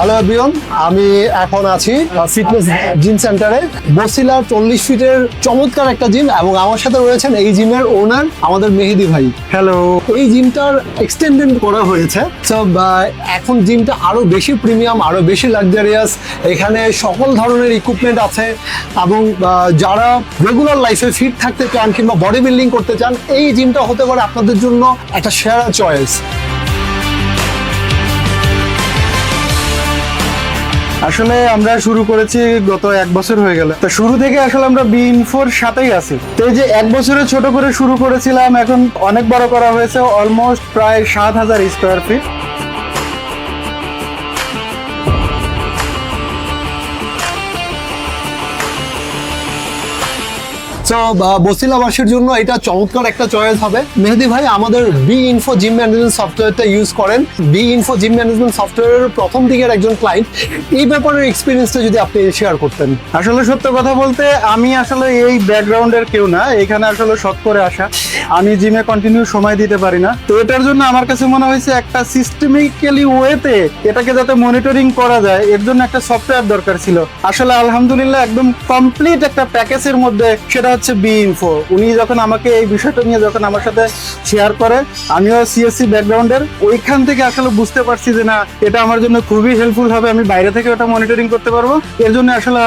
Hello everyone আমি এখন আছি ফিটনেস জিম সেন্টারে বসিলা চল্লিশ ফিটের চমৎকার একটা জিম এবং আমার সাথে রয়েছেন এই জিমের ওনার আমাদের মেহেদি ভাই। হ্যালো এই জিমটার এক্সটেন্ডেড করা হয়েছে। তো এখন জিমটা আরও বেশি প্রিমিয়াম আরও বেশি লাক্সারিয়াস এখানে সকল ধরনের ইকুইপমেন্ট আছে এবং যারা রেগুলার লাইফে ফিট থাকতে চান কিংবা বডি বিল্ডিং করতে চান এই জিমটা হতে পারে আপনাদের জন্য একটা সেরা চয়েস আসলে আমরা শুরু করেছি গত এক বছর হয়ে গেল। তো শুরু থেকে আসলে আমরা বি ইনফোর সাথেই আছি। তো এই যে এক বছরে ছোট করে শুরু করেছিলাম, এখন অনেক বড় করা হয়েছে অলমোস্ট প্রায় সাত হাজার স্কোয়ার ফিট তো বসিলাবাসীর জন্য এটা চমৎকার একটা চয়েস হবে। মেহেদি ভাই, আমাদের বি ইনফো জিম ম্যানেজমেন্ট সফটওয়্যারটা ইউজ করেন। বি ইনফো জিম ম্যানেজমেন্ট সফটওয়্যারের প্রথম দিকের একজন ক্লায়েন্ট এই ব্যাপারের এক্সপিরিয়েন্সটা যদি আপনি শেয়ার করতেন। আসলে সত্য কথা বলতে, আমি আসলে এই ব্যাকগ্রাউন্ডের কেউ না। এখানে আসলে শখ করে আসা। আমি জিমে কন্টিনিউ সময় দিতে পারি না। তো এটার জন্য আমার কাছে মনে হয়েছে একটা সিস্টেমিক্যালি ওয়েতে এটাকে যাতে মনিটরিং করা যায়, এর জন্য একটা সফটওয়্যার দরকার ছিল। আসলে আলহামদুলিল্লাহ একদম কমপ্লিট একটা প্যাকেজের মধ্যে সেটা হচ্ছে বি ইনফো উনি যখন আমাকে এই বিষয়টা নিয়ে যখন আমার সাথে শেয়ার করে, আমিও সিএসসি ব্যাকগ্রাউন্ডের ওইখান থেকে আসলে বুঝতে পারছি যে না, এটা আমার জন্য খুবই হেল্পফুল হবে, আমি বাইরে থেকে ওটা মনিটরিং করতে পারব। এর জন্য আসলে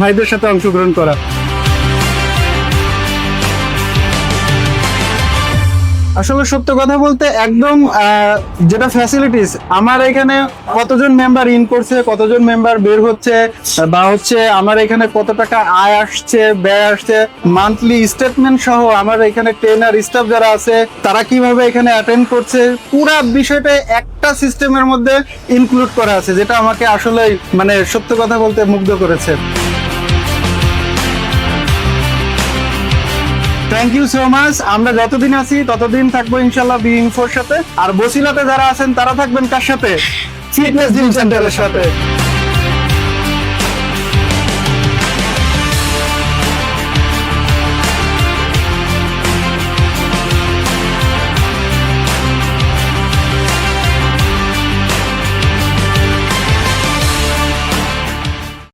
ভাইদের সাথে অংশগ্রহণ করা। আসলে সত্য কথা বলতে একদম যেটা ফ্যাসিলিটিস আমার এখানে কতজন মেম্বার ইন করছে, কতজন মেম্বার বের হচ্ছে, বা হচ্ছে আমার এখানে কত টাকা আয় আসছে, ব্যয় আসছে মান্থলি স্টেটমেন্ট সহ আমার এখানে ট্রেনার স্টাফ যারা আছে, তারা কীভাবে এখানে অ্যাটেন্ড করছে, পুরো বিষয়টা একটা সিস্টেমের মধ্যে ইনক্লুড করা আছে, যেটা আমাকে আসলে মানে সত্য কথা বলতে মুগ্ধ করেছে। থ্যাংক ইউ সো মাচ আমরা যতদিন আছি, ততদিন থাকব ইনশাল্লাহ বি ইনফোর সাথে। আর বসিলাতে যারা আছেন, তারা থাকবেন কার সাথে? ফিটনেস জিম সেন্টারের সাথে।